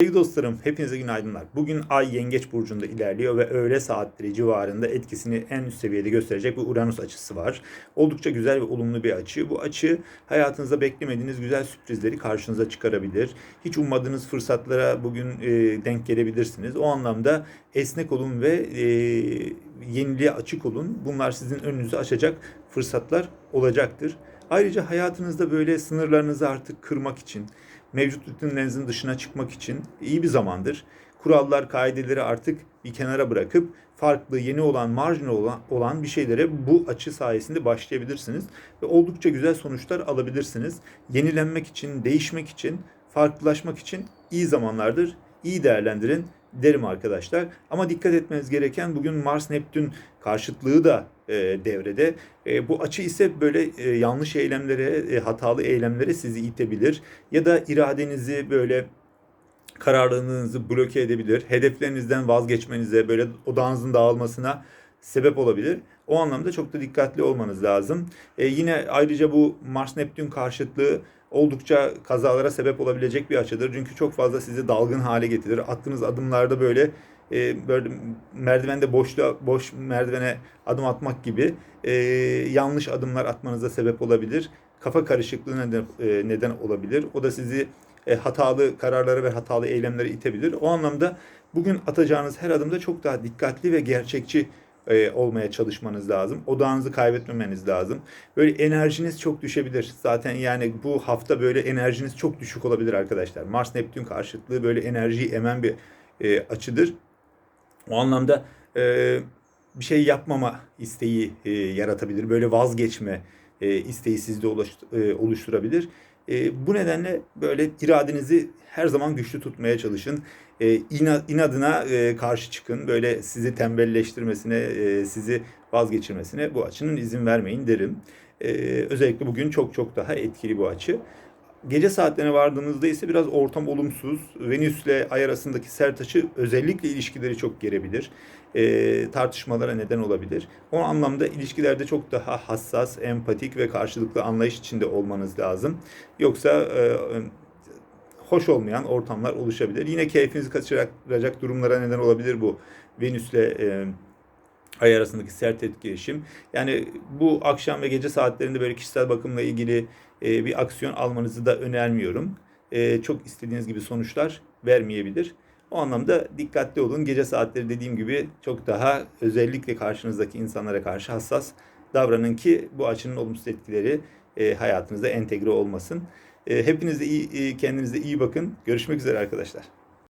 Sevgili dostlarım, hepinize günaydınlar. Bugün Ay Yengeç Burcu'nda ilerliyor ve öğle saatleri civarında etkisini en üst seviyede gösterecek bir Uranüs açısı var. Oldukça güzel ve olumlu bir açı. Bu açı hayatınızda beklemediğiniz güzel sürprizleri karşınıza çıkarabilir. Hiç ummadığınız fırsatlara bugün e, denk gelebilirsiniz. O anlamda esnek olun ve e, yeniliğe açık olun. Bunlar sizin önünüzü açacak fırsatlar olacaktır. Ayrıca hayatınızda böyle sınırlarınızı artık kırmak için, mevcut rutinlerinizin dışına çıkmak için iyi bir zamandır. Kurallar, kaideleri artık bir kenara bırakıp farklı, yeni olan, marjinal olan, olan bir şeylere bu açı sayesinde başlayabilirsiniz. Ve oldukça güzel sonuçlar alabilirsiniz. Yenilenmek için, değişmek için, farklılaşmak için iyi zamanlardır. İyi değerlendirin derim arkadaşlar. Ama dikkat etmeniz gereken bugün Mars Neptün karşıtlığı da e, devrede. E, bu açı ise böyle e, yanlış eylemlere, e, hatalı eylemlere sizi itebilir ya da iradenizi böyle kararlılığınızı bloke edebilir. Hedeflerinizden vazgeçmenize, böyle odağınızın dağılmasına sebep olabilir. O anlamda çok da dikkatli olmanız lazım. E, yine ayrıca bu Mars-Neptün karşıtlığı oldukça kazalara sebep olabilecek bir açıdır. Çünkü çok fazla sizi dalgın hale getirir. Attığınız adımlarda böyle e, böyle merdivende boşluğa boş merdivene adım atmak gibi e, yanlış adımlar atmanıza sebep olabilir. Kafa karışıklığı neden, e, neden olabilir. O da sizi e, hatalı kararlara ve hatalı eylemlere itebilir. O anlamda bugün atacağınız her adımda çok daha dikkatli ve gerçekçi e, olmaya çalışmanız lazım. Odağınızı kaybetmemeniz lazım. Böyle enerjiniz çok düşebilir. Zaten yani bu hafta böyle enerjiniz çok düşük olabilir arkadaşlar. Mars Neptün karşıtlığı böyle enerjiyi emen bir e, açıdır. O anlamda e, bir şey yapmama isteği e, yaratabilir. Böyle vazgeçme e, isteği sizde oluş- e, oluşturabilir. E, bu nedenle böyle iradenizi her zaman güçlü tutmaya çalışın. E, ina- inadına e, karşı çıkın. Böyle sizi tembelleştirmesine, e, sizi vazgeçirmesine bu açının izin vermeyin derim. E, özellikle bugün çok çok daha etkili bu açı. Gece saatlerine vardığımızda ise biraz ortam olumsuz. Venüs ile Ay arasındaki sert açı özellikle ilişkileri çok gerebilir. E, tartışmalara neden olabilir. O anlamda ilişkilerde çok daha hassas, empatik ve karşılıklı anlayış içinde olmanız lazım. Yoksa e, hoş olmayan ortamlar oluşabilir. Yine keyfinizi kaçıracak durumlara neden olabilir bu Venüs ile e, Ay arasındaki sert etkileşim. Yani bu akşam ve gece saatlerinde böyle kişisel bakımla ilgili e, bir aksiyon almanızı da önermiyorum. E, çok istediğiniz gibi sonuçlar vermeyebilir. O anlamda dikkatli olun. Gece saatleri dediğim gibi çok daha özellikle karşınızdaki insanlara karşı hassas davranın ki bu açının olumsuz etkileri e, hayatınızda entegre olmasın. E, hepiniz de iyi, e, kendinize iyi bakın. Görüşmek üzere arkadaşlar.